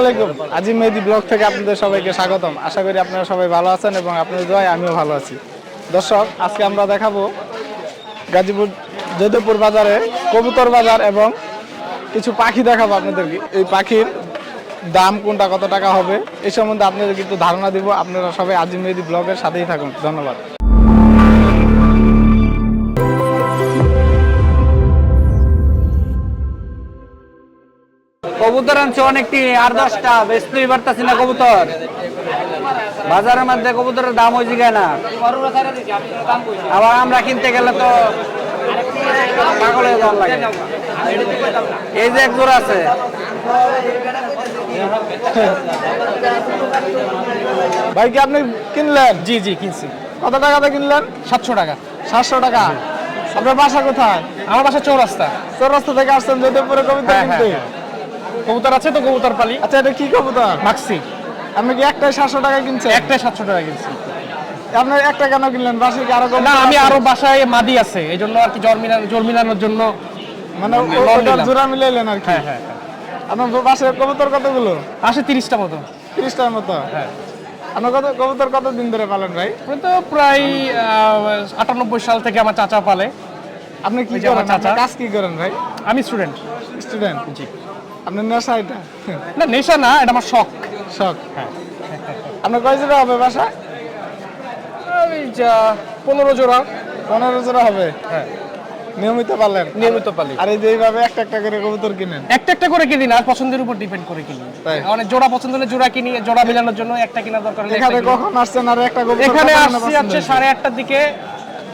আলাইকুম। আজি মেহেদি ব্লগ থেকে আপনাদের সবাইকে স্বাগতম। আশা করি আপনারা সবাই ভালো আছেন এবং আপনাদের দোয়ায় আমিও ভালো আছি। দর্শক, আজকে আমরা দেখাবো গাজীপুর যদুপুর বাজারে কবুতর বাজার এবং কিছু পাখি দেখাবো আপনাদেরকে। এই পাখির দাম কোনটা, কত টাকা হবে এই সম্বন্ধে আপনাদের কিন্তু ধারণা দিব। আপনারা সবাই আজি মেহেদি ব্লগের সাথেই থাকুন। ধন্যবাদ। কবুতর আনছে অনেকটি আর দশটা বেচতেই পারতাছি না কবুতর? বাজারের মধ্যে কবুতরের দাম ওই জায়গায় না। আবার আমরা কিনতে গেলে তো পাগল হয়ে যাওয়ার লাগে। এই যে এক জোড়া আছে। ভাই কি আপনি কিনলেন? জি জি কিনছি। কত টাকাতে কিনলেন? সাতশো টাকা। সাতশো টাকা। আপনার বাসা কোথায়? আমার বাসা চৌরাস্তা। চৌরাস্তা থেকে আসছেন যদুপুরে কবিতা হ্যাঁ, হ্যাঁ, কিনতে হ্যাঁ। কবুতর আছে তো কবুতর পালি? আচ্ছা এটা কি কবুতর? মাক্সি আপনি কি একটাই সাতশো টাকা কিনছেন? একটাই সাতশো টাকা কিনছি। আপনি একটা কেন কিনলেন? বাসে কি আরও না আমি আরও বাসায় মাদি আছে এই জন্য আর কি জল মিলানো জন্য মানে ও- লন ওটার জোড়া মিলাইলেন আর কি? হ্যাঁ হ্যাঁ হ্যাঁ। আপনার বাসে কবুতর কতগুলো? আসে তিরিশটা মতো। তিরিশটার মতো? হ্যাঁ। আপনার কত কবুতর কত দিন ধরে পালেন ভাই? তো প্রায় আটানব্বই সাল থেকে আমার চাচা পালে। আপনি কি ওই করেন? চাচা। কাজ কি করেন ভাই? আমি স্টুডেন্ট। স্টুডেন্ট? জি। আপনার নেশা এটা? না নেশা না এটা আমার শখ। শখ। হ্যাঁ। আপনার কয় জোড়া হবে বাসা? ওই যা পনেরো জোড়া। পনেরো জোড়া হবে? হ্যাঁ। নিয়মিত পালেন? নিয়মিত পালি। আর এই যে এইভাবে একটা একটা করে কবুতর কিনেন? একটা একটা করে কিনি না পছন্দের উপর ডিপেন্ড করে কিনি। মানে জোড়া পছন্দ হলে জোড়া কিনি জোড়া মিলানোর জন্য একটা কিনা দরকার হলে এখানে। কখন আসছেন? আর একটা কবুতর এখানে আসছি সাড়ে আটটার দিকে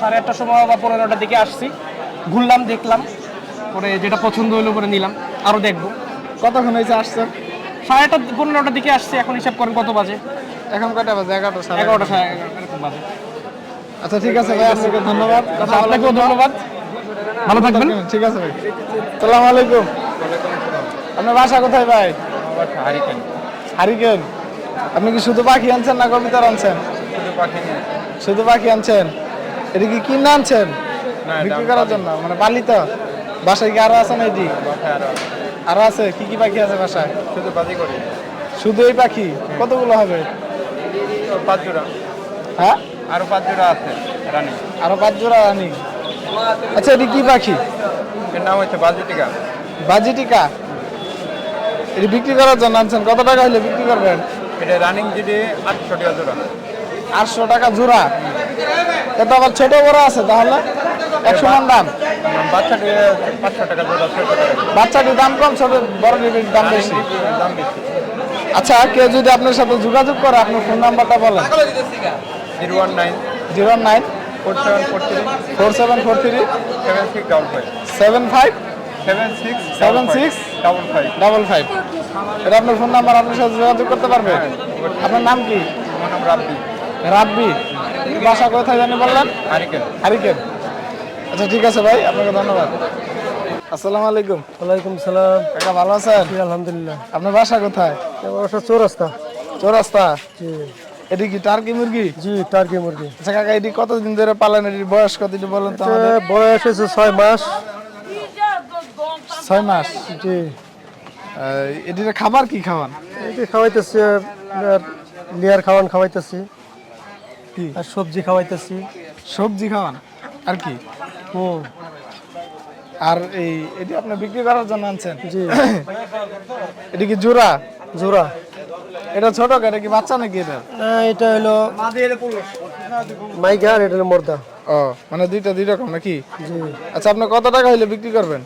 সাড়ে আটটার সময় বা পনেরোটার দিকে আসছি। ঘুরলাম দেখলাম পরে যেটা পছন্দ হলো পরে নিলাম আরও দেখব। কতক্ষণ হয়েছে আসছেন সাড়ে আটটা পনেরোটার দিকে আসছি এখন হিসাব করেন কত বাজে? এখন কয়টা বাজে? এগারোটা সাড়ে এগারোটা সাড়ে এগারোটা বাজে। আচ্ছা ঠিক আছে ভাই আপনাকে ধন্যবাদ। কথা বলার আপনাকেও ধন্যবাদ। ভালো থাকবেন। ঠিক আছে ভাই। সালাম আলাইকুম। আপনার বাসা কোথায় ভাই? হারিকেন। আপনি কি শুধু পাখি আনছেন না কবিতার আনছেন? শুধু পাখি আনছেন। এটা কি কিনে আনছেন? বিক্রি করার জন্য? মানে পালিত বাসায় কি আরও আছে না এটি আরও আছে? কি কি পাখি আছে বাসায়? শুধু বাজি করি। শুধু এই পাখি? কতগুলো হবে? পাঁচ জোড়া হ্যাঁ? আরও পাঁচ জোড়া আছে রানী। আরও পাঁচ জোড়া আনি আচ্ছা এটি কি পাখি? এর নাম হচ্ছে বাজি টিকা বাজি টিকা এটি বিক্রি করার জন্য আনছেন। কত টাকা হলে বিক্রি করবেন? এটা রানিং জিডি আটশো টাকা জোড়া। আটশো টাকা জোড়া? এটা আবার ছোট বড় আছে তাহলে? একশো মান দাম। বাচ্চাটির দাম কম ছোট বড় টিভির দাম বেশি? আচ্ছা কেউ যদি আপনার সাথে যোগাযোগ করে আপনার ফোন নাম্বারটা বলেন। Zero one nine zero nine four seven four three four seven four three seven six double five. Seven five seven six Seven six? Double five. Double five. এটা আপনার ফোন নাম্বার আপনার সাথে যোগাযোগ করতে পারবে। আপনার নাম কি? আমার নাম রাব্বি। রাব্বি। বাসা কোথায় জানি বললেন? হারিকেন। হারিকেন। আচ্ছা ঠিক আছে ভাই আপনাকে ধন্যবাদ। আসসালামু আলাইকুম। ওয়ালাইকুম সালাম। কাকা ভালো আছেন? জি আলহামদুলিল্লাহ। আপনার বাসা কোথায়? অবশ্য চৌরাস্তা। চৌরাস্তা? জি। এটি কি টার্কি মুরগি? জি টার্কি মুরগি। আচ্ছা কাকা এটি কতদিন ধরে পালন? এটির বয়স কত একটু বলেন তো আমাদের। বয়স হয়েছে ছয় মাস। ছয় মাস? জি। এটির খাবার কি খাওয়ান? এটি খাওয়াইতেছি লিয়ার খাওয়ান খাওয়াইতেছি। কি? আর সবজি খাওয়াইতেছি। সবজি খাওয়ান? আর কি? হুম আর এই এটি আপনি বিক্রি করার জন্য আনছেন? জি। এটি কি জোড়া? জোড়া। এটা ছোট এটা কি বাচ্চা নাকি এটা? এটা হলো মাইকা আর এটা হলো মর্দা। ও মানে দুইটা দুই রকম নাকি? জি। আচ্ছা আপনি কত টাকা হইলে বিক্রি করবেন?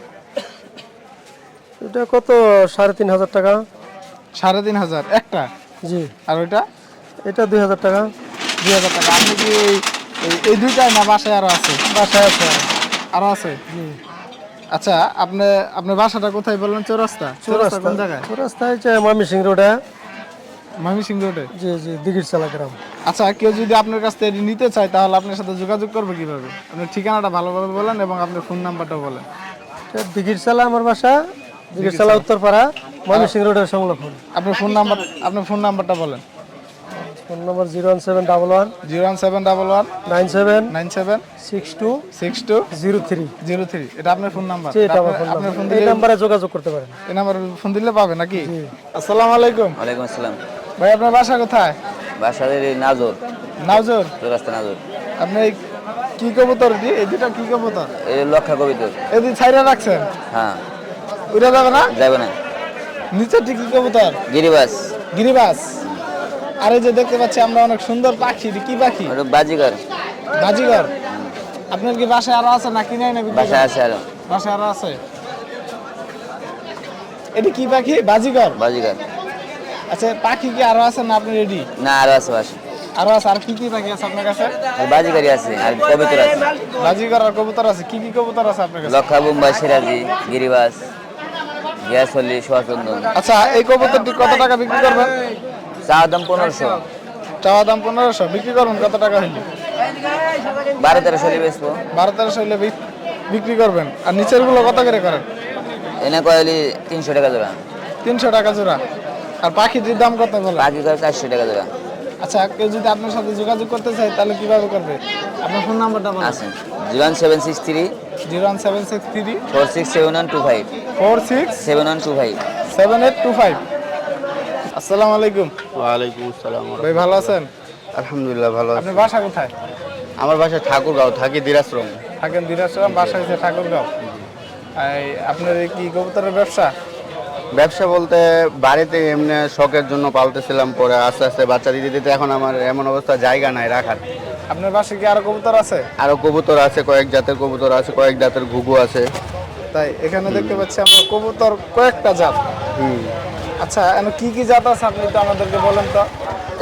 এটা কত? সাড়ে তিন হাজার টাকা। সাড়ে তিন হাজার একটা? জি। আর ওইটা? এটা দুই হাজার টাকা। দুই হাজার টাকা। আপনি কি এই দুইটাই না বাসায় আরও আছে? বাসায় আছে আরও আছে? আচ্ছা আপনি আপনার বাসাটা কোথায় বললেন? চৌরাস্তা? চৌরাস্তা কোন জায়গায়? চৌরাস্তা হচ্ছে ময়মি সিং রোডে। ময়মনসিংহ রোডে? জি জি দিঘির চালা গ্রাম। আচ্ছা কেউ যদি আপনার কাছ থেকে নিতে চায় তাহলে আপনার সাথে যোগাযোগ করবে কীভাবে? আপনার ঠিকানাটা ভালোভাবে বলেন এবং আপনার ফোন নাম্বারটা বলেন। দিঘির চালা আমার বাসা। দিঘির চালা উত্তরপাড়া ময়মি সিং রোডের সংলগ্ন। আপনার ফোন নাম্বার আপনার ফোন নাম্বারটা বলেন। Phone number zero one seven double one zero one seven double one nine seven nine seven six two six two zero three. Zero three. এটা আপনার ফোন নাম্বার। এটা আমার ফোন আপনার ফোন এই দিলে নাম্বারে যোগাযোগ করতে পারেন। এই নাম্বার ফোন দিলে পাবে নাকি? আসসালামু আলাইকুম। ওয়ালাইকুম আসসালাম। ভাই আপনার বাসা কোথায়? বাসাদের এই নাজর। নাওজোর চৌরাস্তা নাজর। আপনি কি কবুতর দি এই দুটা কি কবুতর? এই লক্ষা কবিতর। এই দুই ছাইরা রাখছেন? হ্যাঁ। উড়ে যাবে না? যাবে না। নিচেরটি কি কবুতর? গিরিবাস। গিরিবাস। আর এই যে দেখতে পাচ্ছি আমরা অনেক সুন্দর পাখি এটি কি পাখি? ওটা বাজিগার। বাজিগর? আপনার কি বাসায় আরও আছে না কিনে না বাসায় আছে আর। বাসায় আরও আছে? এটি কি পাখি? বাজিগর? বাজিগার। আচ্ছা পাখি কি আরও আছে না আপনি রেডি না আরও আছে বাসা। আরও আছে আর কি কি পাখি আছে আপনার কাছে? আর বাজিগারই আছে আর কবিতর আছে। বাজিগর আর কবুতর আছে কি কি কবুতর আছে আপনার কাছে? লক্ষা বোম্বাই সিরাজি গিরিবাস গ্যাসলি সোয়াচন্দন আচ্ছা এই কবুতরটি কত টাকা বিক্রি করবেন? চা দাম পনেরোশো। চাওয়া দাম পনেরোশো। বিক্রি করবেন কত টাকা হইলে? বারো তেরোশো হলে বেচবো। বারো তেরোশো বিক- বিক্রি করবেন। আর নিচেরগুলো কত করে করেন? এনে কয়লি তিনশো টাকা জোড়া। তিনশো টাকা জোড়া। আর পাখিটির দাম কত বলে? বাকি করে চারশো টাকা জোড়া। আচ্ছা কেউ যদি আপনার সাথে যোগাযোগ করতে চায় তাহলে কীভাবে করবে? আপনার ফোন নাম্বারটা বলুন। আছে। Zero seven six three. Zero one seven six three. Four six seven one two five. Four six seven one two five. Seven eight two five. আসসালামু আলাইকুম। ওয়ালাইকুম আসসালাম ভাই ভালো আছেন? আলহামদুলিল্লাহ ভালো আছি। আপনার বাসা কোথায়? আমার বাসা ঠাকুরগাঁও থাকি দিরাশ্রম থাকেন দিনাজপুর বাসা হচ্ছে ঠাকুরগাঁও। আপনার কি কবুতরের ব্যবসা? ব্যবসা বলতে বাড়িতে এমনি শখের জন্য পালতেছিলাম পরে আস্তে আস্তে বাচ্চা দিতে দিতে এখন আমার এমন অবস্থা জায়গা নাই রাখার। আপনার বাসায় কি আরও কবুতর আছে? আরও কবুতর আছে কয়েক জাতের কবুতর আছে কয়েক জাতের ঘুঘু আছে। তাই এখানে দেখতে পাচ্ছি আমরা কবুতর কয়েকটা জাত। হুম। আচ্ছা কি কি জাত আছে আপনি তো আমাদেরকে বলেন তো?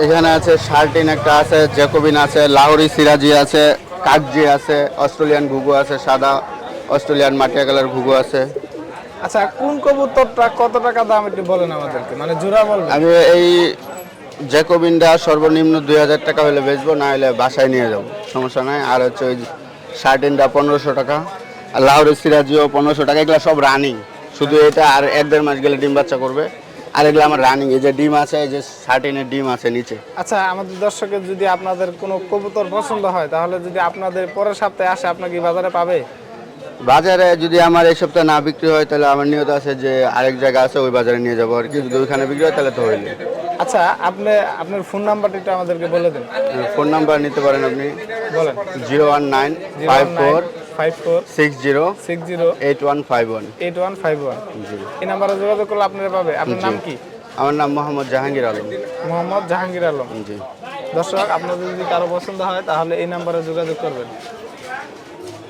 এখানে আছে শার্টিন একটা আছে জ্যাকোবিন আছে লাহোরি সিরাজি আছে কাকজি আছে অস্ট্রেলিয়ান ঘুঘু আছে সাদা অস্ট্রেলিয়ান মাটিয়া কালার ঘুঘু আছে। আচ্ছা কোন কবুতরটা কত টাকা দাম একটু বলেন আমাদেরকে মানে জোড়া বলবেন। আমি এই জ্যাকোবিনটা সর্বনিম্ন দুই হাজার টাকা হলে বেচবো না হলে বাসায় নিয়ে যাব সমস্যা নাই। আর হচ্ছে ওই শার্টিনটা পনেরোশো টাকা আর লাহোরের সিরাজিও পনেরোশো টাকা এগুলো সব রানিং। শুধু এটা আর এক দেড় মাস গেলে ডিম বাচ্চা করবে। আর এগুলো আমার রানিং এই যে ডিম আছে এই যে শার্টিনের ডিম আছে নিচে। আচ্ছা আমাদের দর্শকের যদি আপনাদের কোনো কবুতর পছন্দ হয় তাহলে যদি আপনাদের পরের সপ্তাহে আসে আপনাকে বাজারে পাবে? বাজারে যদি আমার এই সপ্তাহে না বিক্রি হয় তাহলে আমার নিয়ত আছে যে আরেক জায়গা আছে ওই বাজারে নিয়ে যাব। আর কি যদি ওইখানে বিক্রি হয় তাহলে তো হইলে। আচ্ছা আপনি আপনার ফোন নাম্বারটা একটু আমাদেরকে বলে দিন। ফোন নাম্বার নিতে পারেন আপনি। বলেন। Zero one nine five four five four six zero six zero eight one five one eight one five one এই নাম্বারে যোগাযোগ করলে আপনারা পাবে। আপনার নাম কি? আমার নাম মোহাম্মদ জাহাঙ্গীর আলম। মোহাম্মদ জাহাঙ্গীর আলম। জি। দর্শক আপনাদের যদি কারও পছন্দ হয় তাহলে এই নাম্বারে যোগাযোগ করবেন।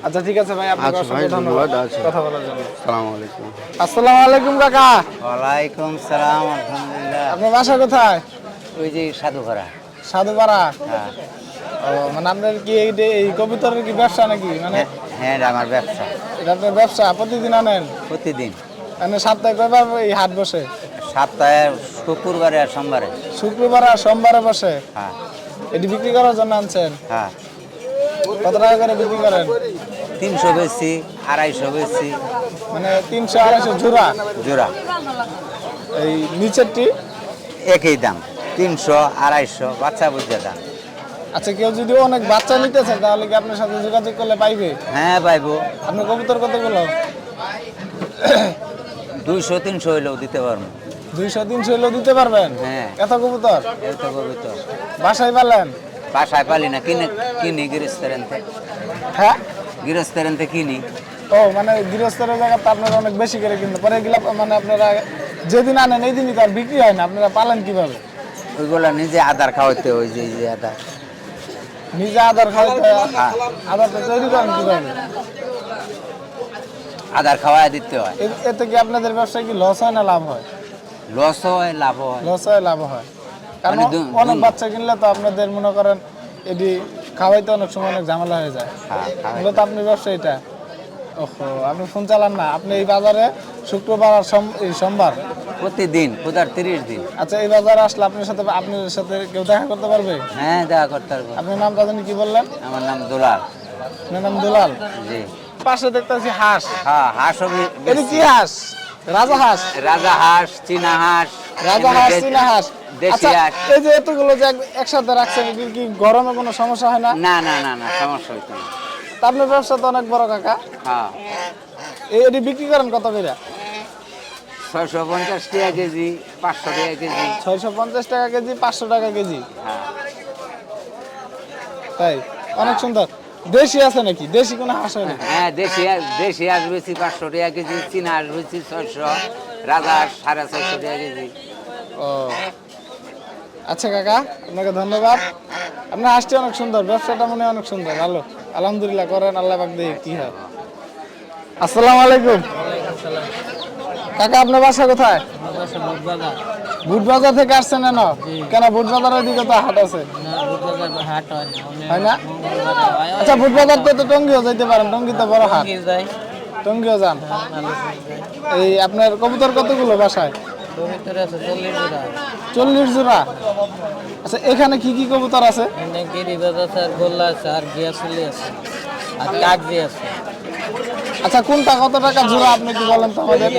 আচ্ছা ঠিক আছে ভাই আপনাকে আচ্ছা অসংখ্য ধন্যবাদ আচ্ছা। কথা বলার জন্য। সালাম আলাইকুম। আসসালামু আলাইকুম কাকা। ওয়ালাইকুম সালাম আলহামদুলিল্লাহ। আপনার বাসা কোথায়? ওই যে সাধুঘরা সাধুপাড়া? ও মানে আপনার কি এই কবুতরের কি ব্যবসা নাকি? মানে হ্যাঁ এটা আমার ব্যবসা। এটা আপনার ব্যবসা? প্রতিদিন আনেন? প্রতিদিন। মানে সপ্তাহে কয়বার এই হাট বসে? সপ্তাহে শুক্রবারে আর সোমবারে। শুক্রবার আর সোমবারে বসে? হ্যাঁ। এটি বিক্রি করার জন্য আনছেন? হ্যাঁ। কত টাকা করে বিক্রি করেন? তিনশো বেশি আড়াইশো বেশি। মানে তিনশো আড়াইশো জোড়া? জোড়া। এই নিচেরটি? একই দাম তিনশো আড়াইশো বাচ্চা বুঝে দাম। আচ্ছা কেউ যদি অনেক বাচ্চা নিতে চায় তাহলে কি আপনার সাথে যোগাযোগ করলে পাইবে? হ্যাঁ পাইবো। আপনার কবুতর কতগুলো দুইশো তিনশো হইলেও দিতে পারব। দুইশো তিনশো হলেও দিতে পারবেন? হ্যাঁ। এত কবুতর? এই তো করবি বাসায় পালেন? বাসায় পালি না কিনে কিনি গৃহস্থেরান্তে হ্যাঁ? গৃহস্থেরান্তে কিনি। ও মানে গৃহস্থের জায়গাতে আপনারা অনেক বেশি করে কিনতে পরে এগুলা মানে আপনারা যেদিন আনেন এই দিনই তো আর বিক্রি হয় না আপনারা পালেন কীভাবে? ওইগুলা নিজে আধার খাওয়াইতে ওই যে আধার নিজে আধার খাওয়াইতে আধারটা তৈরি করেন কীভাবে? আধার খাওয়াই দিতে হয়। এতে কি আপনাদের ব্যবসায় কি লস হয় না লাভ হয়? লস হয় লাভ হয়। লস হয় লাভ হয়। কারণ মানে অনেক বাচ্চা কিনলে তো আপনাদের মনে করেন এটি খাওয়াইতে অনেক সময় অনেক ঝামেলা হয়ে যায়। হ্যাঁ, তো মূলত আপনার ব্যবসা এটা। ওহো আপনি ফোন চালান না। আপনি এই বাজারে শুক্রবার আর সোমবার? প্রতিদিন প্রতার তিরিশ দিন। আচ্ছা এই বাজারে আসলে আপনার সাথে আপনার সাথে কেউ দেখা করতে পারবে? হ্যাঁ দেখা করতে পারব। আপনার নামটা জানি কি বললেন? আমার নাম দুলাল। আপনার নাম দুলাল? জি। পাশে দেখতেছি হাঁস। হ্যাঁ হাঁসও বি- এটা কি হাঁস? রাজা হাঁস? রাজা হাঁস চীনা হাঁস রাজা হাঁস চীনা হাঁস। দেশি আচ্ছা হাঁস। এই যে এতগুলো যে একসাথে রাখছেন কি গরমে কোনো সমস্যা হয় না না না না সমস্যা হইতো না। আপনার ব্যবসা তো অনেক বড় কাকা। হ্যাঁ। এই এটি বিক্রি করেন কত করে? ছয়শো পঞ্চাশ টাকা কেজি পাঁচশো টাকা কেজি। ছয়শো পঞ্চাশ টাকা কেজি পাঁচশো টাকা কেজি। হ্যাঁ। তাই? অনেক সুন্দর। দেশি আছে নাকি? দেশি কোনো হাঁস হয় না হ্যাঁ দেশি দেশি হাঁস বেশি পাঁচশো টাকা কেজি চীনা হাঁস বেশি ছয়শো। রাজা হাঁস সাড়ে ছয়শো টাকা কেজি। ও। আচ্ছা কাকা আপনাকে ধন্যবাদ। আপনার হাঁসটি অনেক সুন্দর ব্যবসাটা মনে হয় অনেক সুন্দর ভালো। আলহামদুলিল্লাহ করেন আল্লাহ পাক দিয়ে কি হয়। আসসালামু আলাইকুম। কাকা আপনার বাসা কোথায়? বুট বাজার থেকে আসছেন না না? কেন বুট বাজারের দিকে তো হাট আছে? হয় না আচ্ছা বুট বাজার তো তো টঙ্গিও যাইতে পারেন টঙ্গি তো বড় হাট। টঙ্গিও যান? এই আপনার কবুতর কতগুলো বাসায়? চল্লিশ জোড়া? আচ্ছা এখানে কি কি কবুতর আছে? গিরিবাজ আছে আর গোল্লা আছে আর গিয়াসুলি আছে আর আছে। আচ্ছা কোনটা কত টাকা জোড়া আপনি কি বলেন তো আমাদের?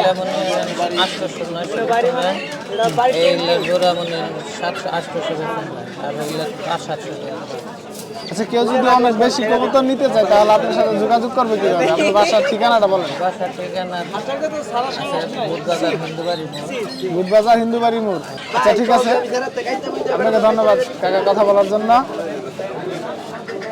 আটশোশো নয়শো জোড়া মানে সাতশো আটশোশো আর সাতশো আচ্ছা কেউ যদি অনেক বেশি কবুতর নিতে চায় তাহলে আপনার সাথে যোগাযোগ করবে কি? আপনার বাসার ঠিকানাটা বলেন। বাসার ঠিকানা বুধবাজার হিন্দুবাড়ি বুধবাজার হিন্দু বাড়ি মোড়। আচ্ছা ঠিক আছে। আপনাকে ধন্যবাদ কাকা কথা বলার জন্য।